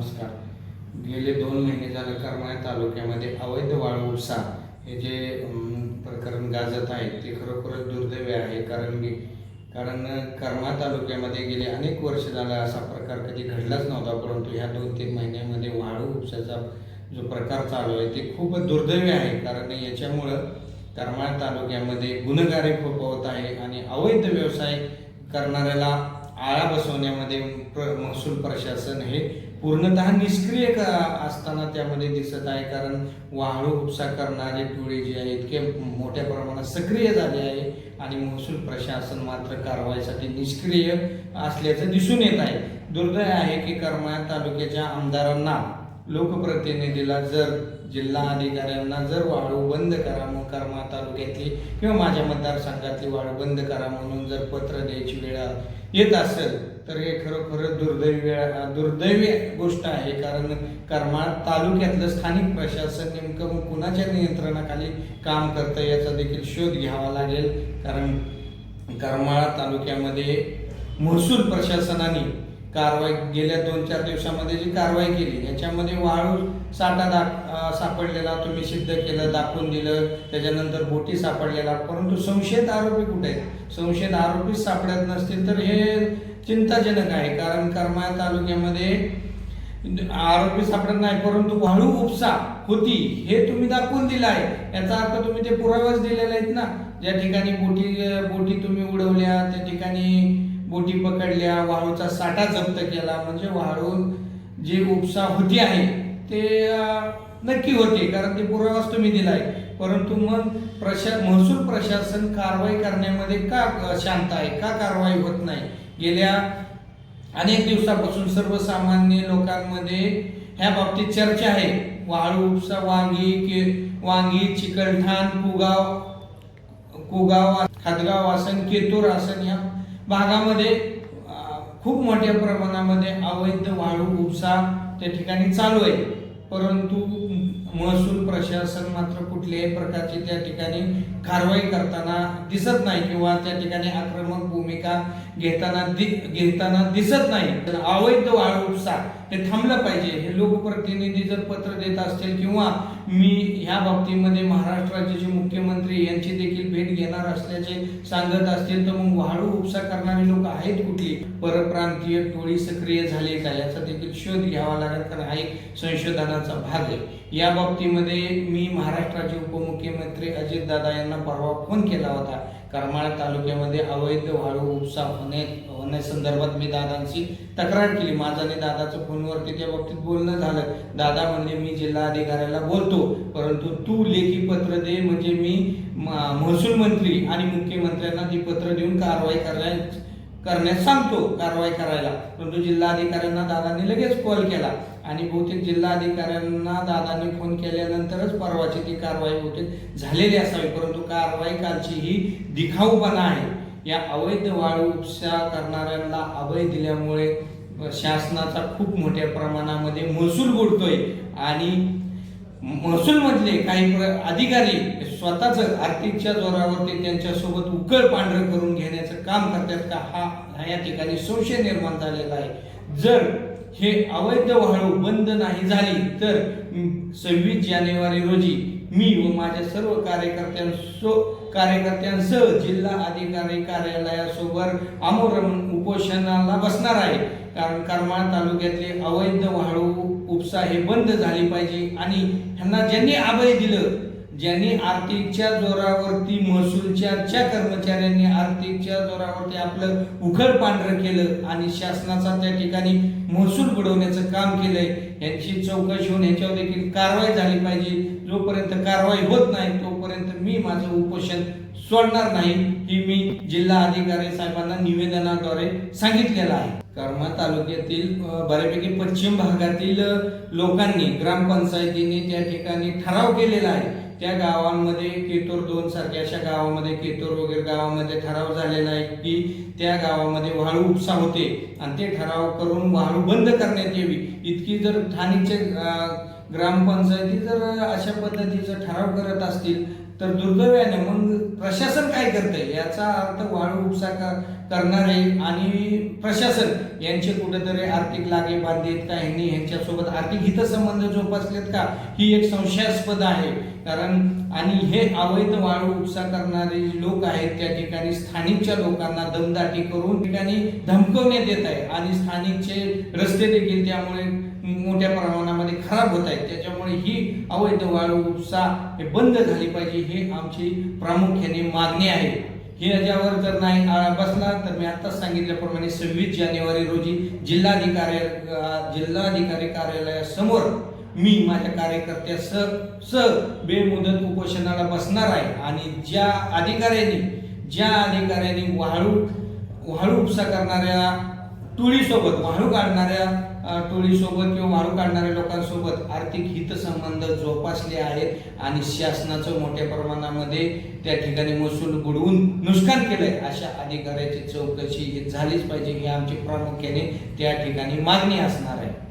नमस्कार. गेले दोन महिने झालं करमाळा तालुक्यामध्ये अवैध वाळू उपसा हे जे प्रकरण गाजत आहे ते खरोखरच दुर्दैवी आहे. कारण मी कारण करमाळा तालुक्यामध्ये गेले अनेक वर्ष झालं असा प्रकार कधी घडलाच नव्हता. परंतु ह्या दोन तीन महिन्यामध्ये वाळू उपसाचा जो प्रकार चालू आहे ते खूप दुर्दैवी आहे. कारण याच्यामुळं करमाळा तालुक्यामध्ये गुन्हेगारी होत आहे आणि अवैध व्यवसाय करणाऱ्याला आळा बसवण्यामध्ये प्र महसूल प्रशासन हे पूर्णतः निष्क्रिय असताना त्यामध्ये दिसत आहे? कारण वाळू उपसा करणारे टोळे जे आहे इतके मोठ्या प्रमाणात सक्रिय झाले आहे आणि महसूल प्रशासन मात्र कारवाईसाठी निष्क्रिय असल्याचं दिसून येत आहे. दुर्दैव आहे की करमाळा तालुक्याच्या आमदारांना लोकप्रतिनिधीला जर जिल्हा अधिकाऱ्यांना जर वाळू बंद करा म्हणून करमाळा तालुक्यातली किंवा माझ्या मतदारसंघातली वाळू बंद करा म्हणून जर पत्र द्यायची वेळ येत असेल तर हे खरोखर दुर्दैवी वेळ दुर्दैवी गोष्ट आहे. कारण करमाळ तालुक्यातलं स्थानिक प्रशासन नेमकं कुणाच्या नियंत्रणाखाली काम करतं याचा देखील शोध घ्यावा लागेल. कारण करमाळा तालुक्यामध्ये महसूल प्रशासनाने कारवाई गेल्या दोन चार दिवसामध्ये जी कारवाई केली याच्यामध्ये वाळू साठा दाख सापडलेला तुम्ही सिद्ध केलं दाखवून दिलं त्याच्यानंतर बोटी सापडलेला परंतु संशयित आरोपी कुठे आहेत? संशयित आरोपीच सापडत नसतील तर हे चिंताजनक आहे कारण करमाळा तालुक्यामध्ये आरोपी सापडत नाही परंतु वाळू उपसा होती हे तुम्ही दाखवून दिलं आहे. याचा अर्थ तुम्ही ते पुरावेच दिलेले आहेत ना. ज्या ठिकाणी बोटी बोटी तुम्ही उडवल्या त्या ठिकाणी बोटी पकडल्या वाळूचा साठा जप्त केला. म्हणजे वाळू जी उपसा होती आहे ते नक्की होते कारण ते पुरावाच तुम्ही दिलाय. परंतु मग प्रशा महसूल प्रशासन कारवाई करण्यामध्ये का शांत आहे? का कारवाई होत नाही? गेल्या अनेक दिवसापासून सर्वसामान्य लोकांमध्ये ह्या बाबतीत चर्चा आहे. वाळू उपसा वांगी के वांगी चिकलठाण कुगाव कुगाव खादगाव आसन केतूर आसन या भागामध्ये खूप मोठ्या प्रमाणामध्ये अवैध वाळू उपसा त्या ठिकाणी चालू आहे. परंतु महसूल प्रशासन मात्र कुठल्याही प्रकारची त्या ठिकाणी कारवाई करताना दिसत नाही किंवा त्या ठिकाणी आक्रमक भूमिका घेताना दि- घेताना दिसत नाही. तर अवैध वाळू उपसा हे थांबलं पाहिजे. हे लोकप्रतिनिधी जर पत्र देत असतील किंवा मी ह्या बाबतीमध्ये महाराष्ट्र राज्याचे मुख्यमंत्री यांची देखील भेट घेणार असल्याचे सांगत असतील तर मग वाळू उपसा करणारे लोक आहेत कुठली परप्रांतीय टोळी सक्रिय झाली का? याचा देखील शोध घ्यावा लागेल कारण हा एक संशोधनाचा भाग आहे. या बाबतीमध्ये मी महाराष्ट्राचे उपमुख्यमंत्री अजित दादा यांना परवा फोन केला होता. करमाळा तालुक्यामध्ये अवैध वाळू उपसा होणे होण्यासंदर्भात मी दादांची तक्रार केली. माझं आणि दादाचं फोनवरती त्या बाबतीत बोलणं झालं. दादा म्हणजे मी जिल्हा अधिकाऱ्याला बोलतो परंतु तू लेखी पत्र दे म्हणजे मी महसूल मंत्री आणि मुख्यमंत्र्यांना ती पत्र देऊन कारवाई करण्यास करण्यास सांगतो कारवाई करायला. परंतु जिल्हा अधिकाऱ्यांना दादांनी लगेच कॉल केला आणि बहुतेक जिल्हा अधिकाऱ्यांना दादांनी फोन केल्यानंतरच परवाची ती कारवाई बहुतेक झालेली असावी. परंतु कारवाई कालची ही दिखाऊपणा आहे. या अवैध वाळू उपसा करणाऱ्यांना अभय दिल्यामुळे शासनाचा खूप मोठ्या प्रमाणामध्ये महसूल बुडतोय. आणि महसूलमधले काही प्र- अधिकारी स्वतःच आर्थिकच्या जोरावरती त्यांच्यासोबत उकळ पांढरं करून घेण्याचं काम करतात का हा हा या ठिकाणी संशय निर्माण झालेला आहे. जर हे अवैध वाळू बंद नाही झाली तर सव्वीस जानेवारी रोजी मी व माझ्या सर्व कार्यकर्त्यांसो कार्यकर्त्यांसह जिल्हा अधिकारी कार्यालयासोबत आमोरम उपोषणाला बसणार आहे. कारण करमाळ तालुक्यातले अवैध वाळू उपसा हे बंद झाली पाहिजे आणि ह्यांना ज्यांनी अभय दिलं ज्यांनी आर्थिकच्या जोरावरती महसूलच्या कर्मचाऱ्यांनी आर्थिकच्या जोरावरती आपलं उखळ पांढरं केलं आणि शासनाचा त्या ठिकाणी महसूल बुडवण्याचं काम केलंय यांची चौकशी होऊन ह्याच्यावर देखील कारवाई झाली पाहिजे. जोपर्यंत कारवाई होत नाही तोपर्यंत मी माझं उपोषण सोडणार नाही ही मी जिल्हा अधिकारी साहेबांना निवेदनाद्वारे सांगितलेलं आहे. करमा तालुक्यातील बऱ्यापैकी पश्चिम भागातील लोकांनी ग्रामपंचायतीने त्या ठिकाणी ठराव केलेला आहे. त्या गावांमध्ये केतोर दोन सारख्या अशा गावामध्ये केतोर वगैरे गावामध्ये ठराव झालेला आहे की त्या गावामध्ये वाळू उपसा होते. आणि ते ठराव करून वाळू बंद करण्यात यावी. इतकी जर ठाणेचे ग्रामपंचायती जर अशा पद्धतीचा ठराव करत असतील तर दुर्दैवाने मग प्रशासन काय करतंय? याचा अर्थ वाळू उपसा करणारे आणि प्रशासन यांचे कुठेतरी आर्थिक लागे बांधे आहेत का? यांनी यांच्यासोबत आर्थिक हितसंबंध जोपासलेत का? ही एक संशयास्पद आहे. कारण आणि हे अवैध वाळू उपसा करणारे लोक आहेत त्या ठिकाणी स्थानिकच्या लोकांना दमदाटी करून ठिकाणी धमकवण्यात येत आहे. आणि स्थानिकचे रस्ते देखील त्यामुळे मोठ्या प्रमाणात खराब होत आहेत त्याच्यामुळे ही अवैध वाळू उपसा हे बंद झाली पाहिजे हे आमची प्रामुख्याने मागणी आहे. ही याच्यावर जर नाही आळा बसला तर मी आताच सांगितल्याप्रमाणे सव्वीस जानेवारी रोजी जिल्हाधिकारी जिल्हाधिकारी कार्यालयासमोर मी माझ्या कार्यकर्त्या स स बेमुदत उपोषणाला बसणार आहे. आणि ज्या अधिकाऱ्यांनी ज्या अधिकाऱ्यांनी वाळू वाळू उपसा करणाऱ्या टोळीसोबत वाळू काढणाऱ्या टोळीसोबत किंवा मारू काढणाऱ्या लोकांसोबत आर्थिक हितसंबंध जोपासले आहेत आणि शासनाचं मोठ्या प्रमाणामध्ये त्या ठिकाणी महसूल बुडवून नुकसान केलंय अशा अधिकाऱ्याची चौकशी झालीच पाहिजे ही आमची प्रामुख्याने त्या ठिकाणी मागणी असणार आहे.